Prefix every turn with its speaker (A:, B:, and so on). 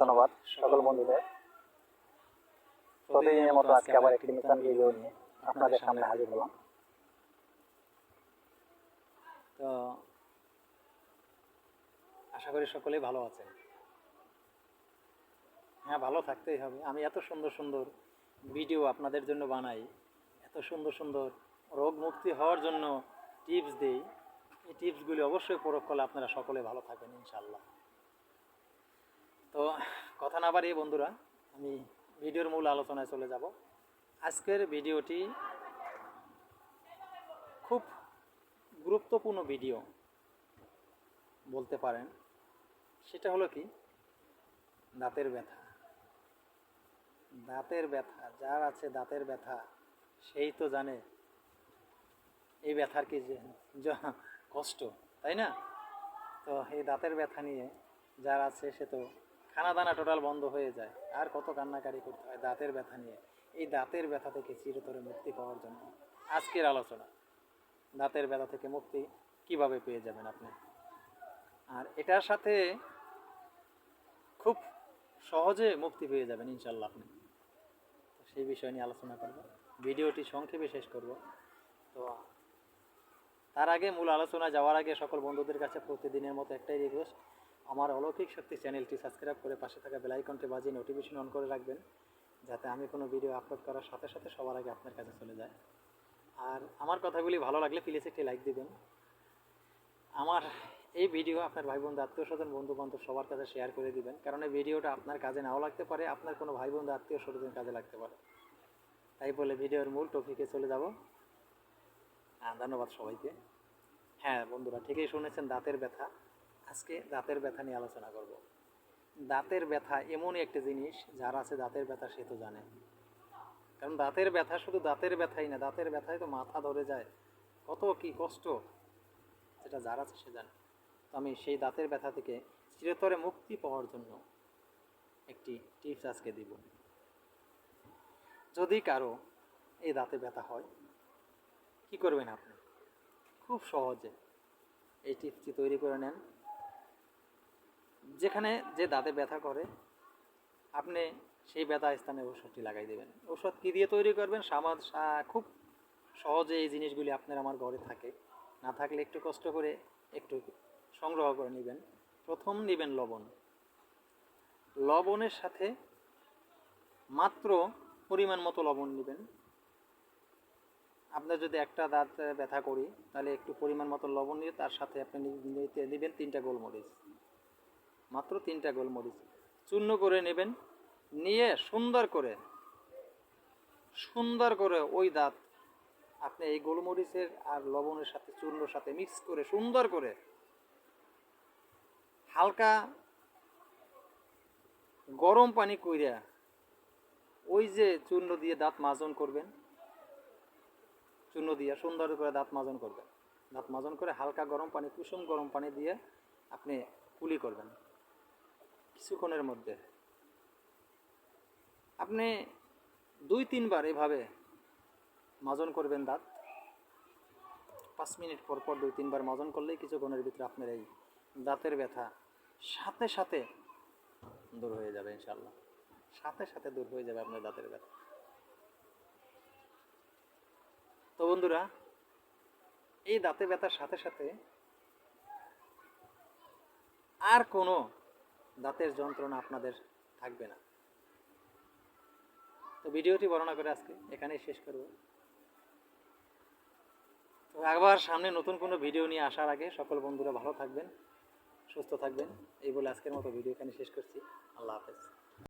A: ধন্যবাদ সকল বন্ধুদের। প্রতিদিনের মতো আজকে আবার একটি নতুন ভিডিও নিয়ে আপনাদের সামনে হাজির হলাম।
B: তো আশা করি সকলেই ভালো আছেন। হ্যাঁ ভালো থাকতেই হবে। আমি এত সুন্দর সুন্দর ভিডিও আপনাদের জন্য বানাই, এত সুন্দর সুন্দর রোগ মুক্তি হওয়ার জন্য টিপস দিই। এই টিপসগুলি অবশ্যই প্রয়োগ করলে আপনারা সকলে ভালো থাকবেন ইনশাল্লাহ তো কথা না বাড়িয়ে বন্ধুরা, আমি ভিডিওর মূল আলোচনায় চলে যাব। আজকের ভিডিওটি খুব গুরুত্বপূর্ণ ভিডিও বলতে পারেন। সেটা হলো কি? দাঁতের ব্যথা। দাঁতের ব্যথা, যার আছে দাঁতের ব্যথা, সেই তো জানে। এই ব্যথার কি যে কষ্ট, তাই না? তো এই দাঁতের ব্যথা নিয়ে যার আছে সে তো খানা দানা টোটাল বন্ধ হয়ে যায়। আর কত কান্নাকারি করতে হয় দাঁতের ব্যথা নিয়ে। এই দাঁতের ব্যথা থেকে চিরতরে মুক্তি পাওয়ার জন্য আজকের আলোচনা। দাঁতের ব্যথা থেকে মুক্তি কীভাবে পেয়ে যাবেন আপনি? আর এটার সাথে খুব সহজে মুক্তি পেয়ে যাবেন ইনশাল্লাহ আপনি। সেই বিষয় নিয়ে আলোচনা করব। ভিডিওটি সংক্ষেপে শেষ করব। তো তার আগে মূল আলোচনা যাওয়ার আগে সকল বন্ধুদের কাছে প্রতিদিনের মতো একটাই রিকোয়েস্ট আমার অলৌকিক শক্তি চ্যানেলটি সাবস্ক্রাইব করে পাশে থাকা বেল আইকনটি বাজিয়ে নোটিফিকেশন অন করে রাখবেন, যাতে আমি কোনো ভিডিও আপলোড করার সাথে সাথে সবার আগে আপনার কাছে চলে যায়। আর আমার কথাগুলি ভালো লাগলে প্লিজ একটি লাইক দিবেন। আমার এই ভিডিও আপনার ভাই বন্ধু আত্মীয় স্বজন বন্ধু বান্ধব সবার কাছে শেয়ার করে দিবেন, কারণ এই ভিডিওটা আপনার কাজে নাও লাগতে পারে, আপনার কোনো ভাই বন্ধু আত্মীয় স্বজন কাজে লাগতে পারে। তাই বলে ভিডিওর মূল টপিকে চলে যাব। হ্যাঁ ধন্যবাদ সবাইকে। হ্যাঁ বন্ধুরা, ঠিকই শুনেছেন, দাঁতের ব্যথা। আজকে দাঁতের ব্যথা নিয়ে আলোচনা করব। দাঁতের ব্যথা এমনই একটি জিনিস, যার আছে দাঁতের ব্যথা সে তো জানে। কারণ দাঁতের ব্যথা শুধু দাঁতের ব্যথাই না, দাঁতের ব্যথায় তো মাথা ধরে যায়। কত কি কষ্ট যেটা যার আছে সে জানে। তো আমি সেই দাঁতের ব্যথা থেকে চিরতরে মুক্তি পাওয়ার জন্য একটি টিপস আজকে দিব। যদি কারও এই দাঁতে ব্যথা হয়, কি করবেন আপনি? খুব সহজে এই টিপসটি তৈরি করে নেন। যেখানে যে দাঁতে ব্যথা করে, আপনি সেই ব্যথা স্থানে ওষুধটি লাগাই দেবেন। ওষুধ কী দিয়ে তৈরি করবেন? সামাদ সা- খুব সহজে এই জিনিসগুলি আপনার আমার ঘরে থাকে। না থাকলে একটু কষ্ট করে একটু সংগ্রহ করে নেবেন। প্রথম নেবেন লবণ। লবণের সাথে মাত্র পরিমাণ মতো লবণ নেবেন। আপনার যদি একটা দাঁত ব্যথা করি, তাহলে একটু পরিমাণ মতো লবণ নিয়ে তার সাথে আপনি নেবেন তিনটা গোলমরিচ। মাত্র তিনটা গোলমরিচ। চূর্ণ করে নেবেন, নিয়ে সুন্দর করে সুন্দর করে ওই দাঁত, আপনি এই গোলমরিচের আর লবণের সাথে, চূর্ণর সাথে মিক্স করে সুন্দর করে হালকা গরম পানি কইরা ওই যে চূর্ণ দিয়ে দাঁত মাজন করবেন, চূর্ণ দিয়ে সুন্দর করে দাঁত মাজন করবেন। দাঁত মাজন করে হালকা গরম পানি, কুসুম গরম পানি দিয়ে আপনি কুলি করবেন। কিছুক্ষণের মধ্যে। আপনি দুই তিনবার এভাবে মাজন করবেন দাঁত। পাঁচ মিনিট পর পর দুই তিনবার মাজন করলেই কিছুক্ষণের ভিতরে আপনার এই দাঁতের ব্যথা সাথে সাথে দূর হয়ে যাবে ইনশাল্লাহ সাথে সাথে দূর হয়ে যাবে আপনার দাঁতের ব্যথা। তো বন্ধুরা, এই দাঁতে ব্যথার সাথে সাথে আর কোনো দাঁতের যন্ত্রণা আপনাদের থাকবে না। তো ভিডিওটি বর্ণনা করে আজকে এখানেই শেষ করব। তো একবার সামনে নতুন কোনো ভিডিও নিয়ে আসার আগে সকল বন্ধুরা ভালো থাকবেন, সুস্থ থাকবেন। এই বলে আজকের মতো ভিডিও এখানে শেষ করছি। আল্লাহ হাফেজ।